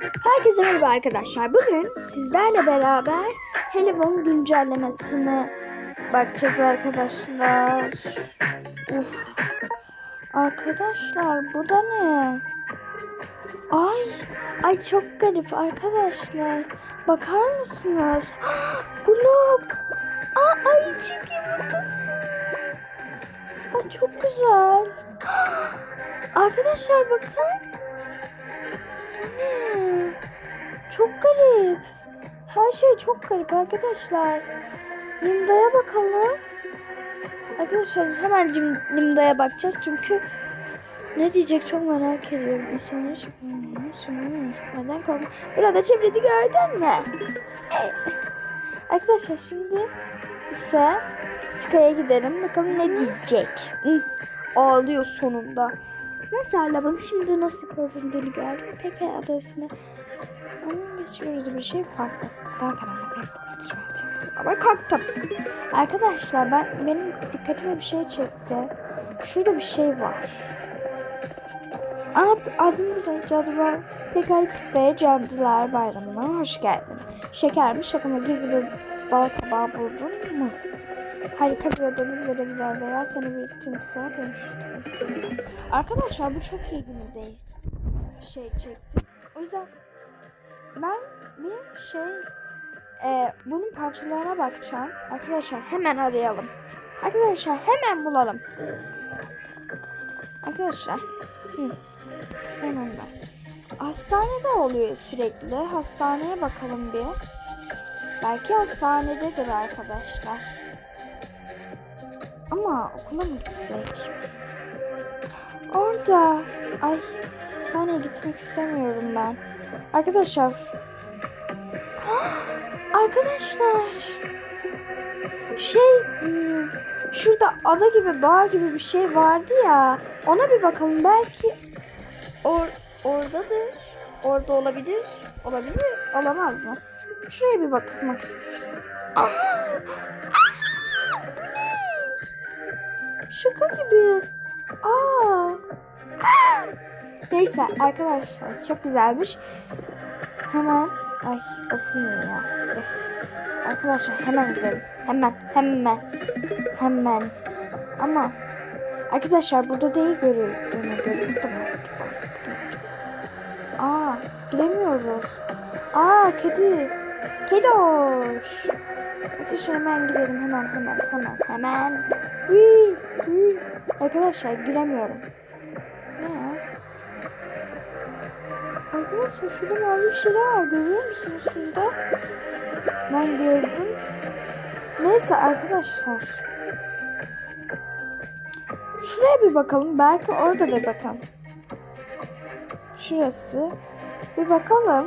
Herkese merhaba arkadaşlar. Bugün sizlerle beraber Hello'nun güncellemesine bakacağız arkadaşlar. Uf. Arkadaşlar bu da ne? Ay, ay çok garip arkadaşlar. Bakar mısınız? Blok. Aa, ayıcık yumurtası. Ay çok güzel. Arkadaşlar bakın. Ne? Çok garip. Her şey çok garip arkadaşlar. Limda'ya bakalım. Arkadaşlar hemen Limda'ya bakacağız çünkü ne diyecek çok merak ediyorum. İnsanlar neden korkma. Burada çevredi gördün mü? Arkadaşlar şimdi ise Sky'a gidelim. Bakalım ne diyecek. Ağlıyor sonunda. Mesela bunu şimdi nasıl korkunduğunu gördüm. Peki adresine onun hiç bir şey farklı. Daha karanlık. Ama kalktım. Arkadaşlar ben benim dikkatime bir şey çekti. Şurada bir şey var. Aa, adımız da Cadılar Pekaytis'te Cadılar Bayramı'na hoş geldin. Şeker mi şaka mı gizli bir bal kabağı buldun mu? Harika bir ödülü verebilir veya seni bir timsaha dönüştürür. Arkadaşlar bu çok ilgimi değil. Şey çekti. O yüzden ben bir şey e, bunun parçalarına bakacağım. Arkadaşlar hemen arayalım. Arkadaşlar hemen bulalım. Arkadaşlar. Hı. Sonunda. Hastanede oluyor sürekli. Hastaneye bakalım bir. Belki hastanededir arkadaşlar. Ama okula mı gitsek? Orada. Ay hastaneye gitmek istemiyorum ben. Arkadaşlar. Arkadaşlar. Şey hmm, şurada ada gibi bağ gibi bir şey vardı ya. Ona bir bakalım belki or oradadır. Orada olabilir. Olabilir. Olamaz mı? Şuraya bir bakmak istiyorum. Aa! Aa! Şaka gibi. Aa. Neyse arkadaşlar çok güzelmiş. Hemen ay basılmıyor ya. Arkadaşlar hemen gidelim. Hemen hemen hemen. Ama arkadaşlar burada değil görüldüğüne göre. Tamam. Aa giremiyoruz. Aa kedi. Kedi Arkadaşlar hemen gidelim hemen hemen hemen hemen. Hii, hii. Arkadaşlar giremiyorum. Ne? Arkadaşlar şurada mavi bir şeyler var görüyor musunuz de? Ben gördüm. Neyse arkadaşlar. Şuraya bir bakalım. Belki orada da bakalım. Şurası. Bir bakalım.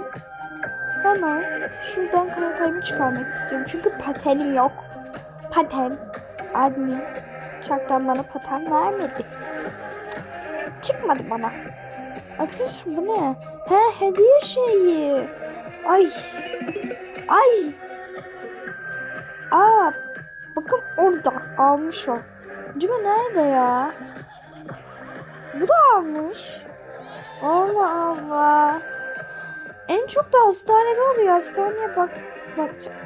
Hemen şuradan kaykayımı çıkarmak istiyorum. Çünkü patenim yok. Paten. Admin. Çaktan bana paten vermedi. Çıkmadı bana. Arkadaşlar bu ne? He hediye şeyi. Ay. Ay. Aa. Bakın orada almış o. Cima nerede ya? Bu da almış. Allah Allah. En çok da hastanede oluyor. Hastaneye bak bakacağım.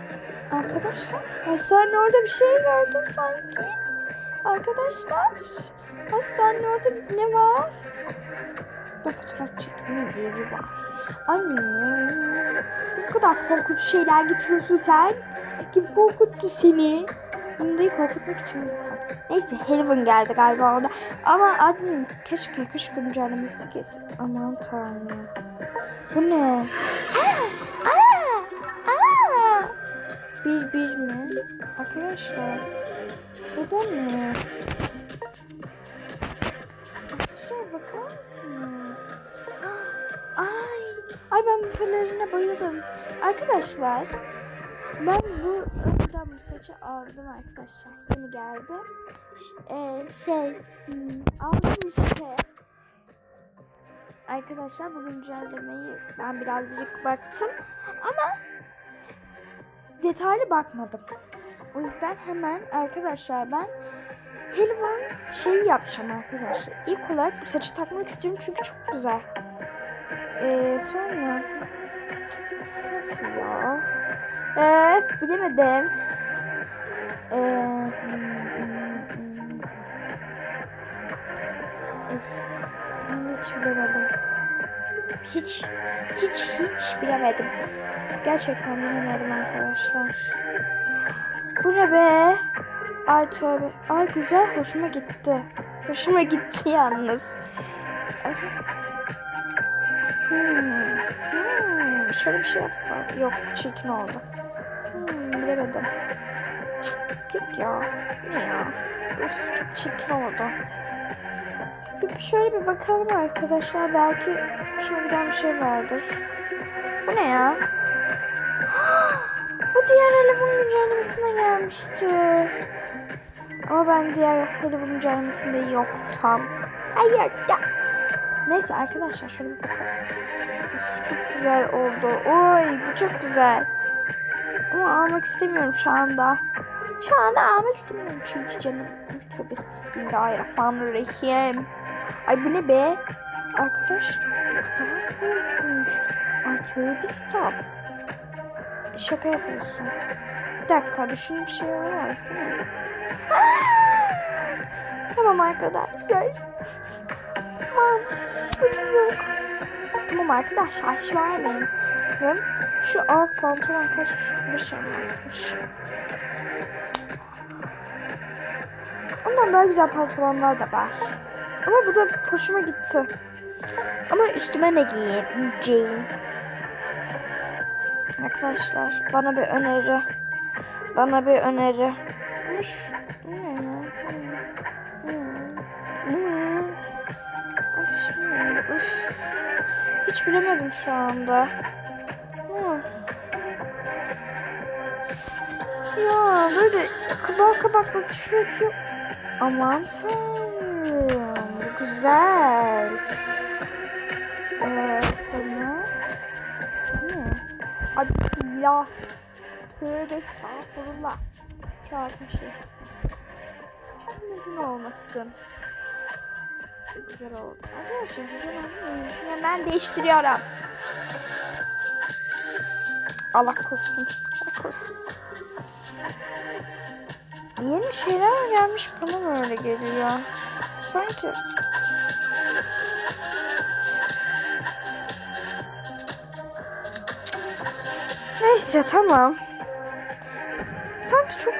Arkadaşlar hastane orada bir şey gördüm sanki. Arkadaşlar hastane orada ne var? Bu fotoğraf çekme diye bir var. Anne bu kadar korkunç şeyler getiriyorsun sen. Kim korkuttu seni? Şimdi korkutmak için mi? Neyse Halloween geldi galiba orada. Ama admin keşke kış güncellemesi getir. Aman tanrım. Bu ne? Aa, aa, aa. Bir bir mi? Arkadaşlar. Bu da ne? Arkadaşlar bakar mısınız? Ay, ay ben bu pelerine bayıldım. Arkadaşlar, ben bu önceden bu saçı aldım arkadaşlar. Yeni geldi. Ş- e, şey, hmm, aldım işte. Arkadaşlar bu güncellemeyi ben birazcık baktım ama detaylı bakmadım. O yüzden hemen arkadaşlar ben helvan şeyi yapacağım arkadaşlar. İlk olarak bu saçı takmak istiyorum çünkü çok güzel. Ee, sonra nasıl ya? Ee, bilemedim. Ee, hmm, hmm, hmm. Bunu hiç bilemedim. Hiç, hiç, hiç bilemedim. Gerçekten bilemedim arkadaşlar. Bu ne be? Ay tövbe. Ay güzel, hoşuma gitti. Hoşuma gitti yalnız. Hmm. Hmm. Şöyle bir şey yapsam. Yok, çirkin oldu. Hmm, bilemedim. Yok ya. Ne ya? Üf, çok çirkin oldu. Bir şöyle bir bakalım arkadaşlar. Belki hoşuma giden bir şey vardır. Bu ne ya? Bu diğer Helibun güncellemesine gelmişti. Ama ben diğer Helibun güncellemesinde yok tam. Hayır ya. Neyse arkadaşlar şöyle bir bakalım. Çok güzel oldu. Oy bu çok güzel. Ama almak istemiyorum şu anda. Şu anda almak istemiyorum çünkü canım. Tövbe bismillahirrahmanirrahim. Ay bu ne be? Arkadaş ne kadar korkunç. Ay tövbe stop. Şaka yapıyorsun. Bir dakika düşün bir şey mi? tamam arkadaşlar. Tamam. Sıkıntı yok. Tamam arkadaşlar hiç vermeyin. Şu alt pantolon kaç bir şey basmış. Ondan daha güzel pantolonlar da var. Ama bu da hoşuma gitti. Ama üstüme ne giyeceğim? Arkadaşlar bana bir öneri. Bana bir öneri. Hiç bilemedim şu anda. Ya böyle kabak kabaklı tişört yok. Aman tanrım. Güzel. Ee, sonra ne? Ay bismillah. Tövbe estağfurullah. Kağıtın şey. Çok neden olmasın. Güzel oldu. Arkadaşlar güzel oldu? Şimdi ben değiştiriyorum. Allah korusun. Allah korusun. Yeni şeyler mi gelmiş bana mı öyle geliyor? Sanki Neyse tamam. Sanki çok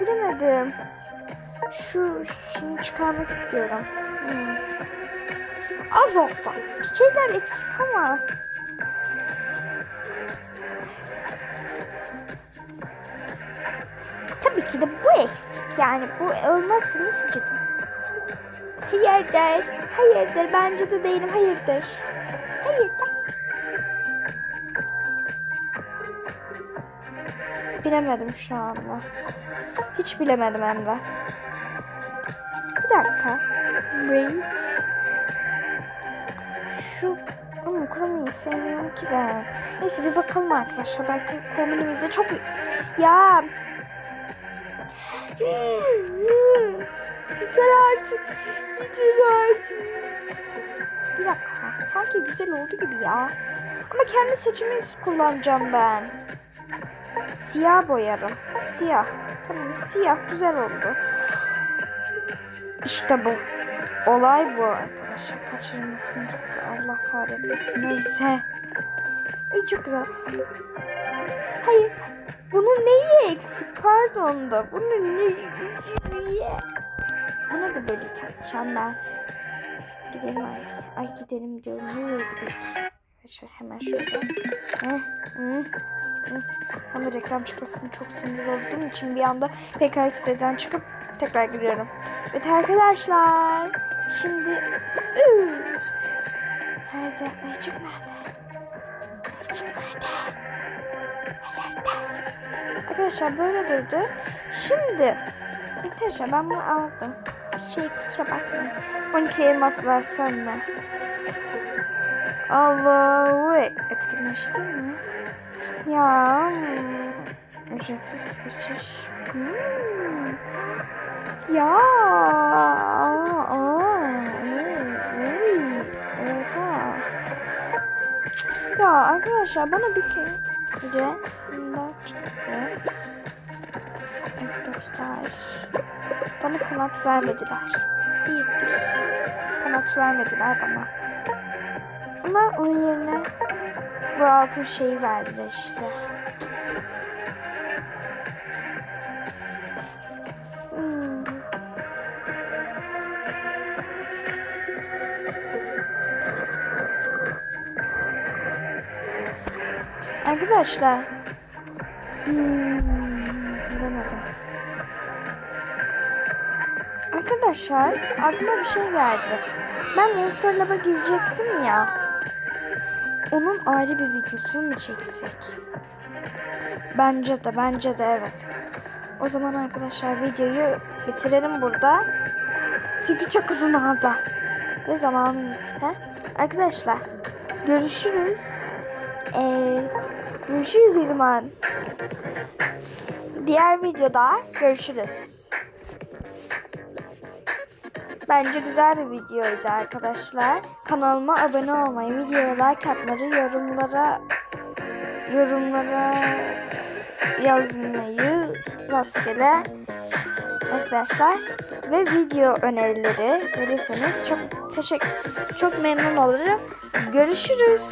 bilemedim. Şu şunu çıkarmak istiyorum. Hmm. Az oldu. Bir şeyler eksik ama. De bu eksik. Yani bu olmasını istedim. Hayırdır. Hayırdır. Bence de değilim. Hayırdır. Hayırdır. Bilemedim şu anda. Hiç bilemedim hem de. Bir dakika. Wait. Şu ama kromayı sevmiyorum ki ben. Neyse bir bakalım arkadaşlar. Belki kombinimizde çok... Ya... Yeter artık. Yeter artık. Bir dakika. Sanki güzel oldu gibi ya. Ama kendi seçimimi kullanacağım ben. Siyah boyarım. Siyah. Tamam siyah güzel oldu. İşte bu. Olay bu arkadaşlar. Kaçırmasın. Allah kahretmesin. Neyse. Ay çok güzel. Hayır. Bunun neyi eksik? Pardon da. Bunun neyi? Buna da böyle takacağım ben. Gidelim ay. Ay gidelim diyorum. Nereye gidelim? Arkadaşlar hemen şöyle. Heh, hı, hı. Ama reklam çıkmasını çok sinir olduğum için bir anda PKX siteden çıkıp tekrar giriyorum. Evet arkadaşlar. Şimdi. Nerede? Ayıcık nerede? Arkadaşlar böyle durdu. Şimdi arkadaşlar ben bunu aldım. Şey kusura bakmayın. 12 elmas versen mi? Allahu etkinleşti mi? Ya ücretsiz geçiş. Hmm. Ya. Ya arkadaşlar bana bir kere bunda çıktı. Arkadaşlar bana kanat vermediler. İyidir. Kanat vermediler bana. Ama onun yerine bu altın şeyi verdiler işte. Arkadaşlar. Hmm. Arkadaşlar aklıma bir şey geldi. Ben Monster Lab'a girecektim ya. Onun ayrı bir videosunu mu çeksek? Bence de bence de evet. O zaman arkadaşlar videoyu bitirelim burada. Çünkü çok uzun oldu. Ve zamanım bitti. Arkadaşlar görüşürüz. Ee, görüşürüz o zaman. Diğer videoda görüşürüz. Bence güzel bir videoydu arkadaşlar. Kanalıma abone olmayı, videoya like atmayı, yorumlara yorumlara yazmayı rastgele arkadaşlar ve video önerileri verirseniz çok teşekkür çok memnun olurum. Görüşürüz.